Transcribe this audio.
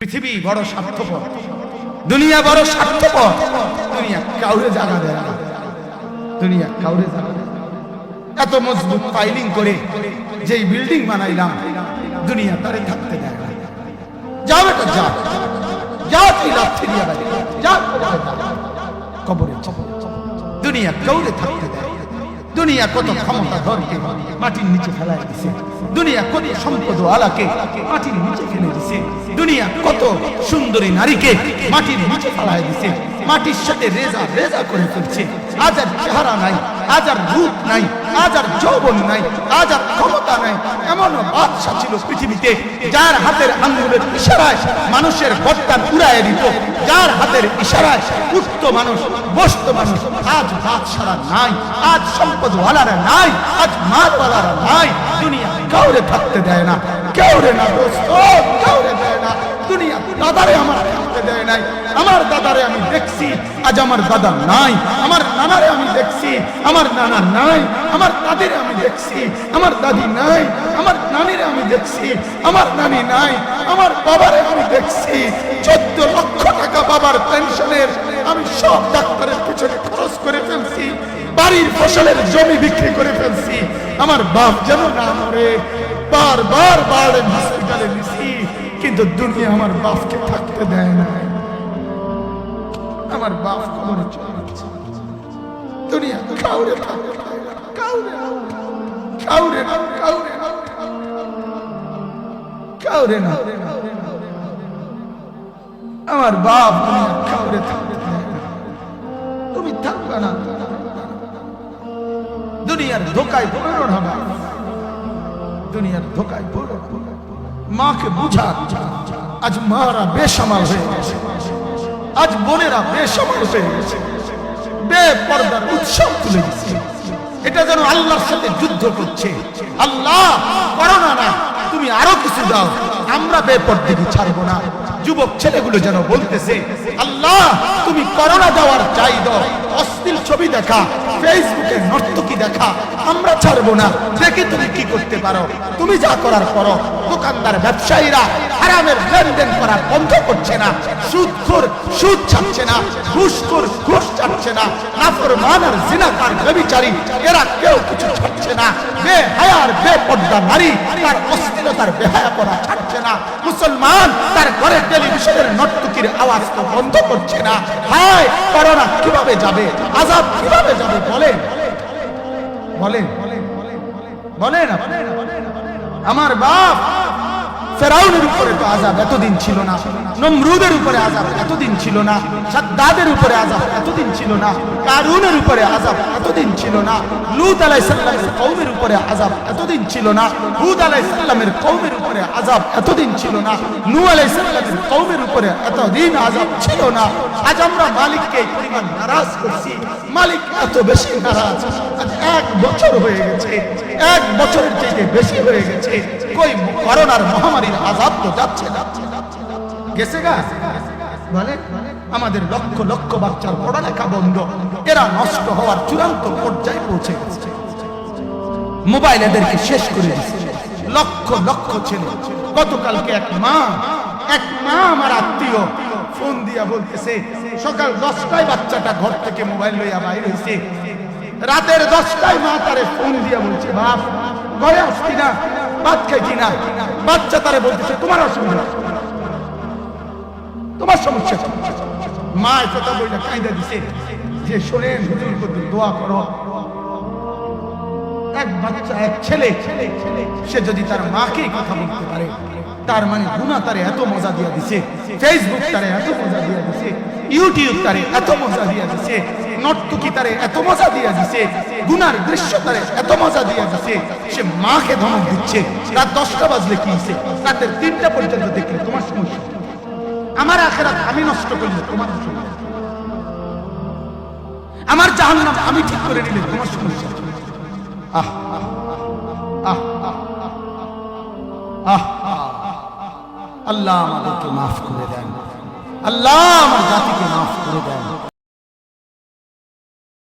পৃথিবী বড় স্বার্থপর, দুনিয়া বড় স্বার্থপর। দুনিয়া কাউরে জায়গা দেয় না। দুনিয়া কাউরে জায়গা এত মজবুত ফাইলিং করে যেই বিল্ডিং বানাইলাম, দুনিয়া তারে থাকতে দেয় না। যাও বেটা যা যা তুই লাথি দিয়া বাড়ি যা কবরে দুনিয়া কাউরে থাকতে দেয়। দুনিয়া কত ক্ষমতা ধরকে মাটির নিচে ফেলায় দিছে। দুনিয়া কত সম্পদ আলাকে মাটির নিচে ফেলে দিছে। দুনিয়া কত সুন্দরী নারীকে মাটির নিচে ফেলায় দিছে। মাটির সাথে রেজা রেজা করে ফেলছে। আজ আর চেহারা নাই। আজ আর রূপ নাই, আজ আর যৌবন নাই, আজ আর ক্ষমতা নাই, এমন বাদশা ছিল পৃথিবীতে, যার হাতের আঙ্গুলের ইশারায় মানুষের গর্দান উড়ায় দিত, যার হাতের ইশারায় উঠত মানুষ, বসত মানুষ, আজ বাদশারা নাই, আজ সম্পদওয়ালারা নাই, আজ মালওয়ালারা নাই, দুনিয়া কাউরে থাকতে দেয় না, কেউরে না দোস্ত, কাউরে দেয় না, দুনিয়া দাদারে আমার থাকতে দেয় নাই। আমার দাদারে আমি দেখছি, আজ আমার দাদা নাই, আমার নানারে আমি দেখছি, আমার নানা নাই, আমার দাদিরে আমি দেখছি, আমার দাদি নাই, আমার নানিরে আমি দেখছি, আমার নানি নাই, আমার বাবারে আমি দেখছি। চোদ্দ লক্ষ টাকা বাবার পেনশনের আমি সব ডাক্তারের পিছনে খরচ করে ফেলছি, বাড়ির ফসলের জমি বিক্রি করে ফেলছি। আমার বাপ যেন না মরে, বারবার বাড়ে হসপিটালে কিন্তু দুনিয়া আমার বাপকে থাকতে দেয় না। আমার বাপ কবরে দুনিয়া কাউরে থাকতে কাউরে আমার বাপ কাউরে দেয় তুমি থাকবে না। দুনিয়ার ধোকায় পড়ো না। দুনিয়ার ধোকায় পড়ো না। মাকে বুঝা আজ মারা বেসামাল হয়ে গেছে। আজ বোনেরা বেসামাল হয়ে গেছে। বেপর্দার উৎসব তুলে দিচ্ছে। এটা যেন আল্লাহর সাথে যুদ্ধ করছে। আল্লাহ করো না না, তুমি আরও কিছু দাও। আমরা বেপর্দিকে ছাড়বো না। যুবক ছেলেগুলো যেন বলতেছে, আল্লাহ, তুমি করোনা দেওয়ার চাই দাও। অশ্লীল ছবি দেখা, ফেসবুকে নর্তকী দেখা আমরা ছাড়বো না। দেখি তুমি কি করতে পারো। তুমি যা করার করো। দোকানদার, ব্যবসায়ীরা হারামের লেনদেন করা বন্ধ করছে না। সুদখোর, সুদ ছাড়ছে না। ঘুষখোর, ঘুষ ছাড়ছে না। নাফরমান আর জিনাকার ব্যভিচারী এরা কেউ কিছু ছাড়ছে না। বে হায়ার বে পর্দা নারী, তার অশ্লীলতার বেহায়া করা ছাড়ছে না। মুসলমান, তার ঘরের টেলিভিশনের নর্তকীর আওয়াজ তো বন্ধ করছে না। হায়, করোনা কীভাবে যাবে? আজাব কীভাবে যাবে বলেন? বলেন। বলেন বলেন আমার বাপ ফেরাউনের উপরে তো আজাব এতদিন ছিল না, নমরুদের উপরে আজাব এতদিন ছিল না, সাদ্দাদের উপরে আজাব এতদিন ছিল না, কারুনের উপরে আজাব এতদিন ছিল না, লুত আলাই সাল্লামের কৌমের উপরে আজাব এতদিন ছিল না, হুদ আলাই সাল্লামের কৌমের উপরে আজাব এতদিন ছিল না নু আলাই সাল্লামের কৌমের উপরে এতদিন আজাব ছিল না। আজ আমরা মালিককে পরিমাণ নারাজ করছি। মালিক এত বেশি নারাজ। এক বছর হয়ে গেছে, এক বছরের চেয়ে বেশি হয়ে গেছে। কই করোনার মহামারীর আজাব তো যাচ্ছে গেছে বলে, আমাদের লক্ষ লক্ষ বাচ্চার পড়ালেখা বন্ধ। এরা নষ্ট হওয়ার চূড়ান্ত পর্যায়ে পৌঁছে মোবাইল এদেরকে শেষ করে লক্ষ লক্ষ ছেলে। গতকালকে এক মা এক মা আমার আত্মীয় ফোন দিয়া বলতেছে, সকাল দশটায় বাচ্চাটা ঘর থেকে মোবাইল লইয়া বাইর হয়েছে রাতের দশটায় মা তারে ফোন দিয়া বলছে, বাপ, ঘরে আসছি না। খাইছি না। বাচ্চা বলতেছে, তোমার অসুবিধা তোমার সমস্যা মা কথা বইটা কায়দা দিছে। যে, শোনেন, হুজুর দোয়া করো। এক বাচ্চা, এক ছেলে, সে যদি তার মাকে কথা বলতে পারে তার মানে গুনা তারে এত মজা দিয়া দিছে ফেসবুক তারে এত মজা দিয়া দিছে ইউটিউব তারে এত মজা দিয়া দিছে নর্তকি তারে এত মজা দিয়া দিছে গুনার দৃশ্য তারে এত মজা দিয়া দিছে সে মাকে ধমক দিচ্ছে রাত দশটা বাজলে কি হইছে রাতের তিনটা পর্যন্ত দেখলে তোমার সমস্যা আমার আখেরাত আমি নষ্ট করলে তোমার সমস্যা আমার জাহান্নাম আমি ঠিক করে নিলে তোমার সমস্যা কি? আহ আহ আহ আহ আল্লাহ আমাদেরকে মাফ করে দেন। আল্লাহ আমার জাতিকে মাফ করে দেন।